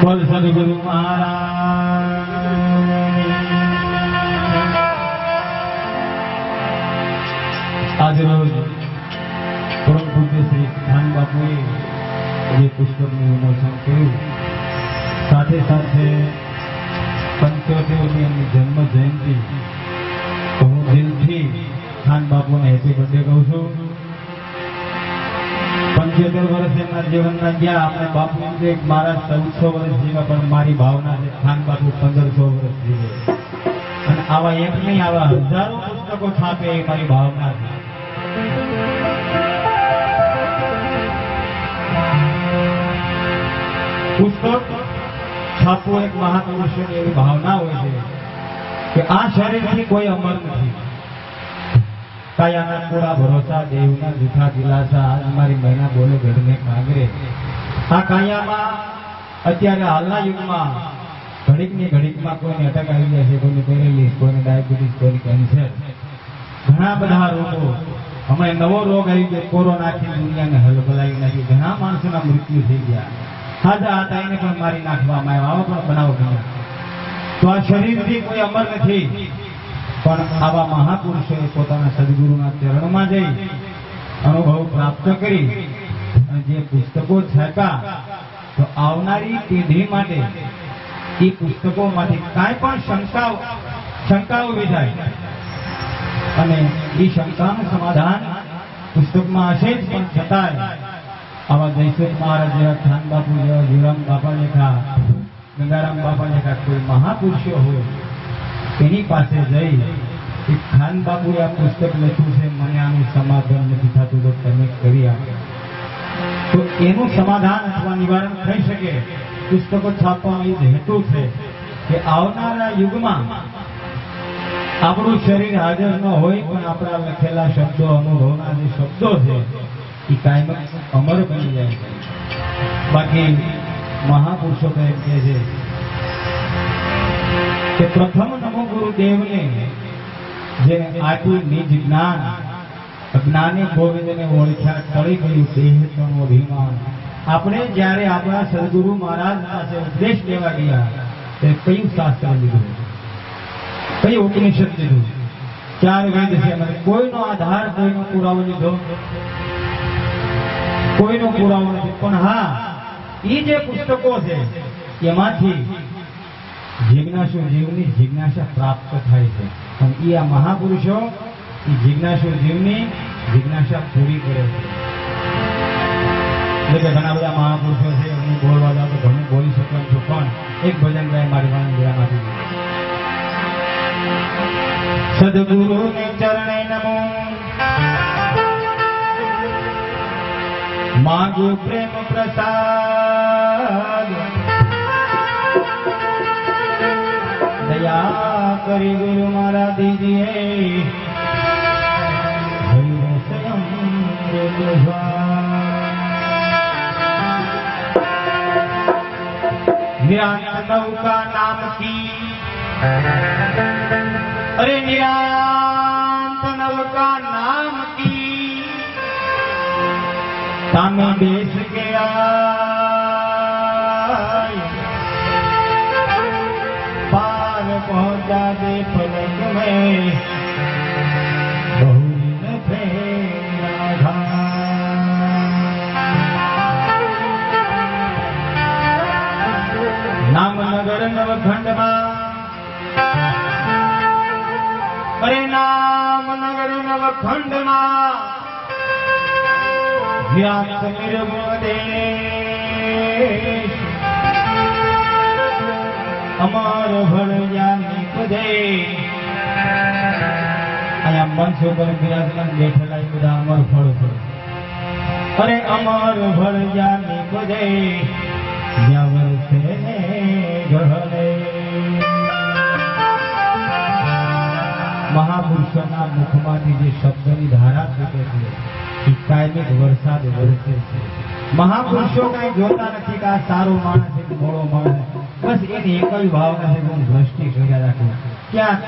બોલ સદગુરુ મહારાજ. આજ રોજ પરમ પૂજ્ય શ્રી ધ્યાન બાપુએ જે પુસ્તકનું વિમોચન કર્યું સાથે સાથે પંચોતેરની એમની જન્મ જયંતિ, હું દિલથી ખાન બાપુને હેપી બર્થડે કહું છું. પંચોતેર વર્ષ એમના જીવનના ગયા. આપણે બાપુ એમ મારા ચૌદસો વર્ષ જીવ્યા પણ મારી ભાવના છે, ખાન બાપુ પંદરસો વર્ષ જીવે. અને આવા એક નહીં, આવા હજારો પુસ્તકો છાપે એ મારી ભાવના છે. પુસ્તક છાપવું એક મહાપુરુષોની એવી ભાવના હોય છે કે આ શરીરથી કોઈ અમર નથી. કાયાના પૂરા ભરોસા દેવના જૂઠા દિલાસા આજ મહિના બોલે ઘરને કાંગરે. આ કાયામાં અત્યારે હાલના યુગમાં ઘડીકની ઘડીકમાં કોઈને અટક આવી જાય છે, કોઈને પેરેલિસ કોઈને ડાયાબિટીસ, કોઈને કેન્સર ઘણા બધા રોગો. હમણાં નવો રોગ આવી ગયો, કોરોનાથી દુનિયાને હલબલાવી નાખી ઘણા માણસોના મૃત્યુ થઈ ગયા. હાજા હતા એને પણ મારી નાખવામાં આવ્યા. આવા પણ બનાવો ઘણા. તો આ શરીરથી કોઈ અમર નથી. પણ આવા મહાપુરુષોએ પોતાના સદગુરુના ચરણમાં જઈ અનુભવ પ્રાપ્ત કરી અને જે પુસ્તકો છાપ્યા, તો આવનારી પેઢી માટે એ પુસ્તકોમાંથી કાંઈ પણ શંકાઓ શંકાઓ વિધાય અને એ શંકાનું સમાધાન પુસ્તકમાં હશે જ, પણ છતાંય આવા જયસુખ મહારાજ જેવા ખાન બાપુ જેવા જીવરામ બાપા લેખા ગંગારામ બાપા લેખા કોઈ મહાપુરુષો હોય એની પાસે જઈ કે ખાન આ પુસ્તક લખ્યું છે, મને આનું સમાધાન નથી થતું, તો તમે કરી આપો. તો એનું સમાધાન અથવા નિવારણ થઈ શકે. પુસ્તકો છાપવાનો હેતુ છે કે આવનારા યુગમાં આપણું શરીર હાજર ન હોય, પણ આપણા લખેલા શબ્દો, અનુભવના જે શબ્દો છે, એ કાયમ અમર બની જાય બાકી મહાપુરુષો એમ કહે છે કે પ્રથમ નમો ગુરુદેવને જે આટલું નિજ જ્ઞાન, જ્ઞાની ગોવિંદને ઓળખ્યા, ટળી ગયું દેહ અભિમાન. આપણે જ્યારે આપણા સદગુરુ મહારાજ પાસે ઉપદેશ લેવા ગયા, તે કયું શાસ્ત્ર લીધું? કઈ ઉપનિષદ લીધું? ચાર વેદ છે એમાં. કોઈનો આધાર, કોઈનો પુરાવો લીધો? કોઈનો પુરાવો નથી. પણ હા એ જે પુસ્તકો છે, એમાંથી જિજ્ઞાસુ જીવની જિજ્ઞાસા પ્રાપ્ત થાય છે. અને એ આ મહાપુરુષો એ જિજ્ઞાસુ જીવની જિજ્ઞાસા પૂરી કરે છે. એટલે ઘણા બધા મહાપુરુષો છે હું બોલવા જાઉં તો ઘણું બોલી શકું છું, પણ એક ભજન ગાય મારી વાણી ગળામાંથી સદગુરુ ચરણે નમો. માગુ પ્રેમ પ્રસાદ. દયા કરી ગુરુ મારા દીજીએ. નિરાંત નૌકા નામ કી અરે નિરાંત નૌકા નામ કી સામે બેસ ગયા નામનગર નવખંડમાં અરે નામનગર નવખંડમાં વ્યાસ નિર્મદેશ અમાર ભળજાની પદે અહીંયા મંચ ઉપર બિરાજમાન બેઠેલા બધા અમર ફળ ફળ અરે અમર ફળ પદે બજે મહાપુરુષોના મુખમાંથી જે શબ્દની ધારા છૂટે છે, એ કાયમિક વરસાદ વરસે છે. મહાપુરુષો કઈ જોતા નથી કે આ સારો માણસ છે મોડો માણસ. બસ એની એક જ ભાવના છે હું દ્રષ્ટિ કર્યા રાખું. ક્યાં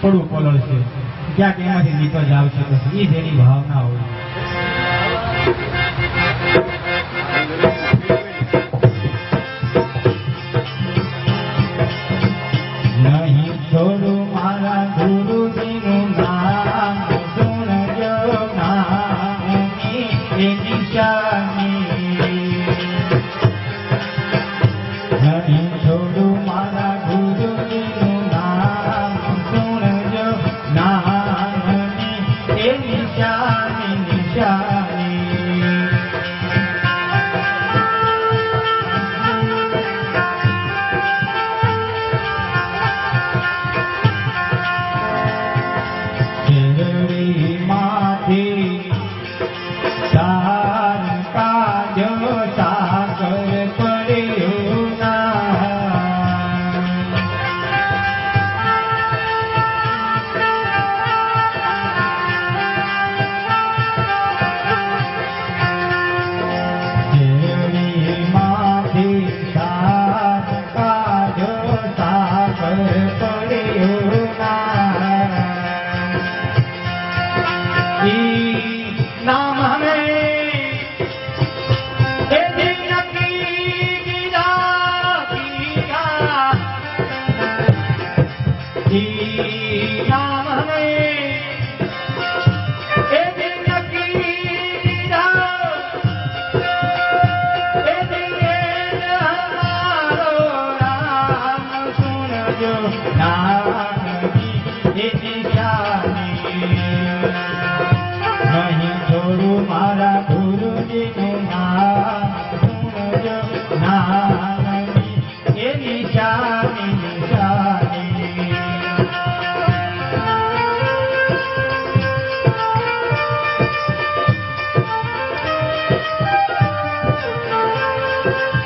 થોડું પલળ છે ક્યાંક એમાંથી નીકળ જાવ છે એ જેની ભાવના હોય નામ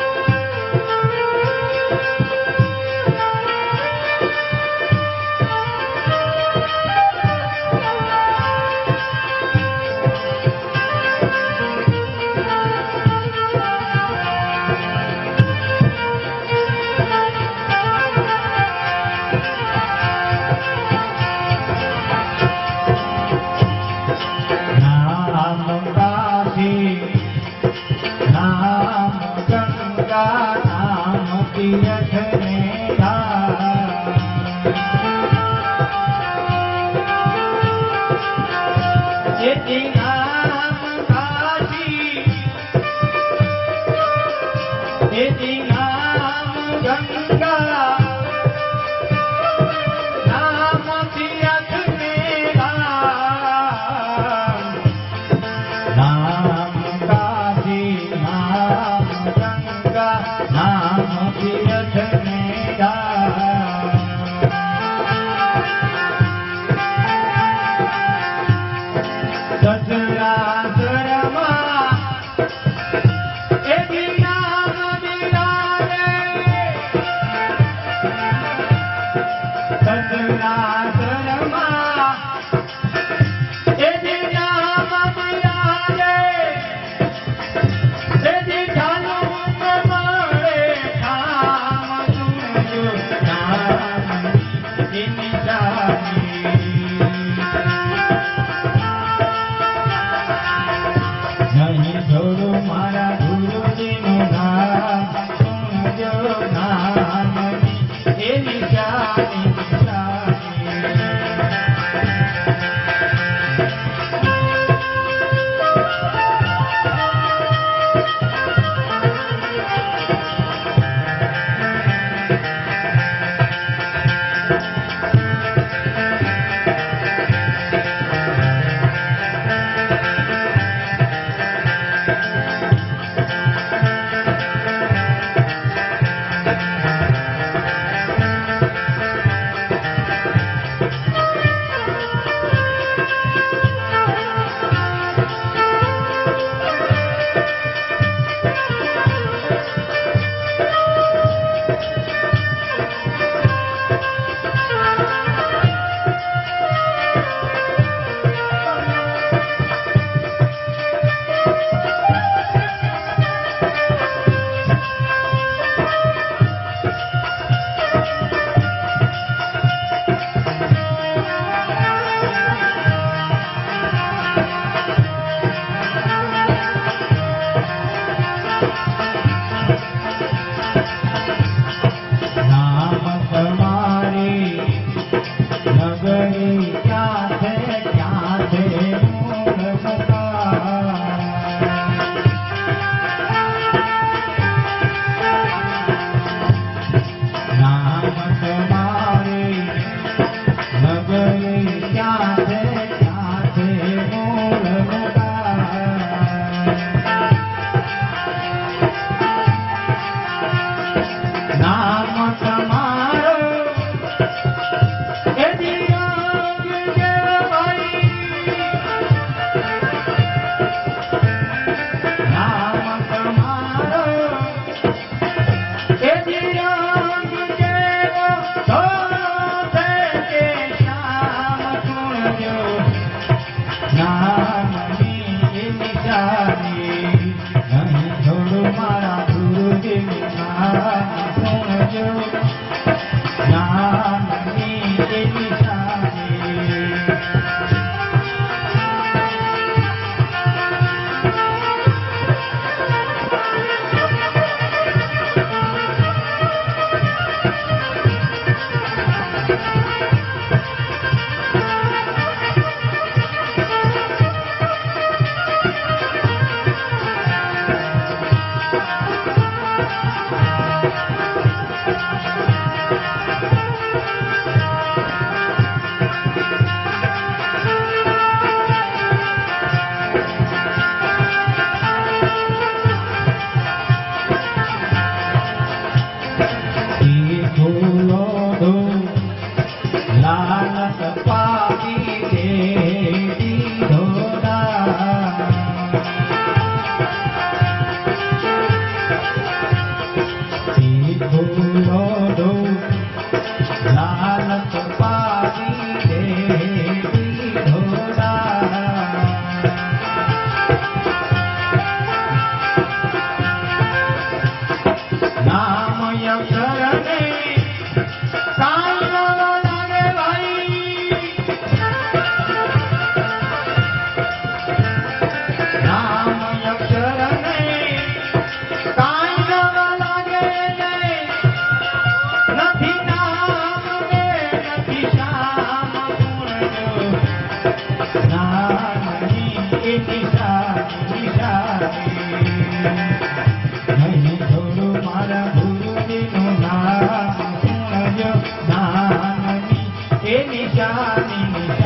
નિશાની નિશાની